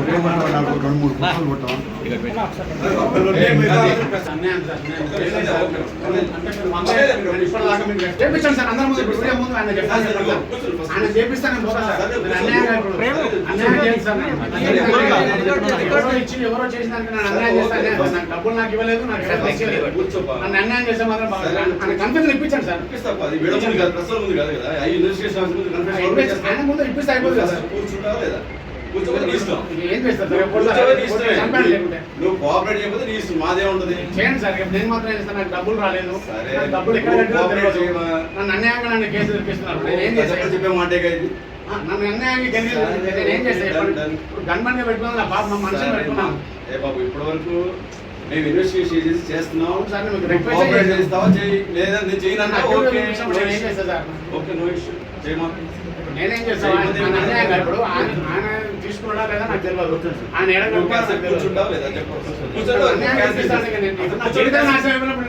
రేపు రెండు మూడు ఫోటోలు కొట్టాం సార్ అందరం ముందు ఆయన చెప్తాను ఆయన చేపిస్తాను పోతాను సార్. అన్యాయం ఎవరో చేసిన అన్యాయం చేస్తాను నాకు డబ్బులు నాకు ఇవ్వలేదు నాకు నన్ను అన్యాయం చేస్తే మాత్రం కంపెనీ ఇప్పించండి సార్ ఆయన ముందు ఇప్పిస్తే అయిపోతుంది కదా నువ్వు కోఆపరేట్ చేయకపోతే నీ ఇష్టం మాదే ఉంటది చేయండి సార్ నేను మాత్రం చేస్తాను నాకు డబ్బులు రాలేదు డబ్బులు ఎక్కడ నన్ను అన్యాయంగా నన్ను కేసు తెప్పిస్తున్నారు నేను ఏం చేస్తాను చెప్పే మాటే కదా నన్ను అన్యాయంగా గెలిచి నేను ఏం చేస్తాను? Done, done. ఇప్పుడు గన్మన్ పెట్టుకున్నాను నా పాప మా మనిషిని పెట్టుకున్నాను. ఏ బాబు ఇప్పటి వరకు మేము ఇన్వెస్టిగేషన్ చేసి చేస్తున్నాం. అవును సార్, మీకు request కోఆపరేట్ చేస్తాను. చేస్తావా? చేయి. లేదా నేను చేయను ఓకే. చేస్తాను సార్. ఓకే నో ఇష్యూ చేయమా? నేనేం చేస్తాను? ఆయన ఇప్పుడు. తీసుకున్నాడా లేదా నాకు తెలియదు. ఆయన. కూర్చుంటావా లేదా? చెప్పు. జీవితాన్ని నాశనం అయిపోయినప్పుడు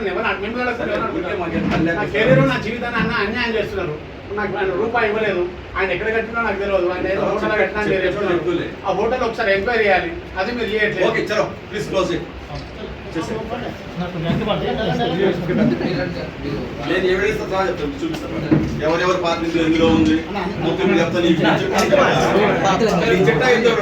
నా జీవితాన్ని అన్న అన్యాయం చేస్తున్నారు. నాకు ఆయన రూపాయి ఇవ్వలేదు. ఆయన ఎక్కడ కట్టినా నాకు తెలియదు. ఆయన ఏదో హోటల్ కట్టినా. ఆ హోటల్ ఒకసారి ఎంక్వైరీ చేయాలి. అది మీరు చేయట్లేదు. ఓకే చలో ప్లీజ్ క్లోజ్ ఇట్ నేను ఎవిడెన్స్ చూపిస్తాను. ఎవరెవరి పార్టీ ఎందులో ఉంది? మొత్తం చెప్తాను